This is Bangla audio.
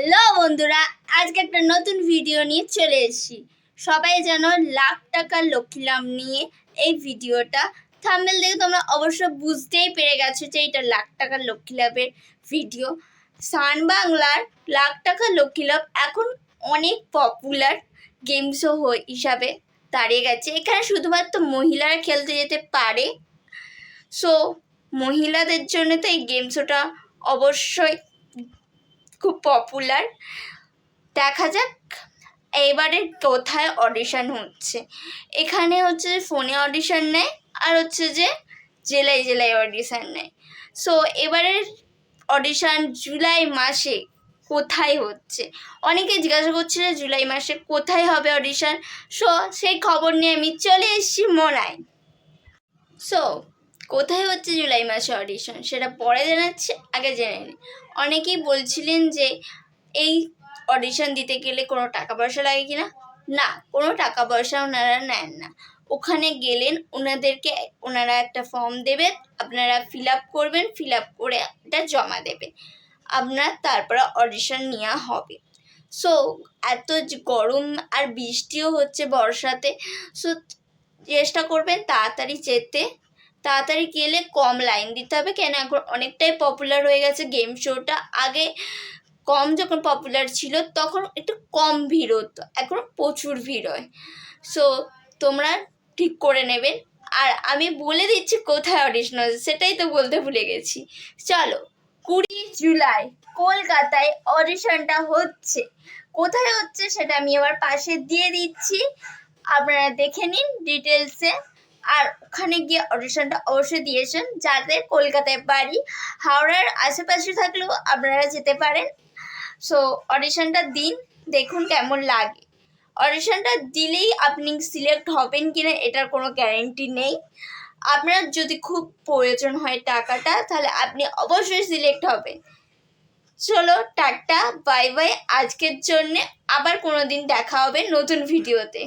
হ্যালো বন্ধুরা, আজকে একটা নতুন ভিডিও নিয়ে চলে এসেছি। সবাই যেন লাখ টাকার লক্ষ্মী লাভ নিয়ে এই ভিডিওটা। থাম্বেল দেখে তোমরা অবশ্য বুঝতেই পেরে গেছো যে এটা লাখ টাকার লক্ষ্মী লাভের ভিডিও সান বাংলার লাখ টাকার লক্ষ্মী লাভ এখন অনেক পপুলার গেম শো হিসাবে দাঁড়িয়ে গেছে। এখানে শুধুমাত্র মহিলারা খেলতে যেতে পারে। সো মহিলাদের জন্য তো এই গেম শোটা অবশ্যই খুব পপুলার দেখা যাক, এবারে কোথায় অডিশন হচ্ছে। এখানে হচ্ছে যে ফোনে অডিশন নেয়, আর হচ্ছে যে জেলায় জেলায় অডিশন নেয়। সো এবারের অডিশন জুলাই মাসে কোথায় হচ্ছে? অনেকে জিজ্ঞাসা করছে যে জুলাই মাসে কোথায় হবে অডিশন সো সেই খবর নিয়ে আমি চলে এসেছি মোনায়। সো কোথায় হচ্ছে জুলাই মাসে অডিশন সেটা পরে জানাচ্ছি, আগে জেনে নিন অনেকেই বলছিলেন যে এই অডিশন দিতে গেলে কোনো টাকা পয়সা লাগে কি না না কোনো টাকা পয়সা ওনারা নেন না। ওখানে গেলেন, ওনাদেরকে, ওনারা একটা ফর্ম দেবেন, আপনারা ফিল আপ করবেন ফিল আপ করে এটা জমা দেবেন। আপনার তারপরে অডিশন নেওয়া হবে। সো এত গরম আর বৃষ্টিও হচ্ছে বর্ষাতে সো চেষ্টা করবেন তাড়াতাড়ি যেতে। তাড়াতাড়ি গেলে কম লাইন দিতে হবে। কেন? এখন অনেকটাই পপুলার হয়ে গেছে গেম শোটা আগে কম যখন পপুলার ছিল, তখন একটু কম ভিড় হতো। এখন প্রচুর ভিড় হয়। সো তোমরা ঠিক করে নেবেন আর আমি বলে দিচ্ছি কোথায় অডিশন হচ্ছে সেটাই তো বলতে ভুলে গেছি। চলো, কুড়ি জুলাই, কলকাতায় অডিশনটা হচ্ছে। কোথায় হচ্ছে সেটা আমি আবার পাশে দিয়ে দিচ্ছি। আপনারা দেখে নিন ডিটেলসে আর ওখানে গিয়ে অডিশনটা অবশ্যই দিয়েছেন। যাদের কলকাতায় বাড়ি, হাওড়ার আশেপাশে থাকলেও আপনারা যেতে পারেন। সো অডিশনটা দিন, দেখুন কেমন লাগে। অডিশনটা দিলেই আপনি সিলেক্ট হবেন কিনা, এটার কোনো গ্যারেন্টি নেই। আপনার যদি খুব প্রয়োজন হয় টাকাটা, তাহলে আপনি অবশ্যই সিলেক্ট হবেন। চলো, টাটা বাই বাই আজকের জন্যে আবার কোনো দিন দেখা হবে নতুন ভিডিওতে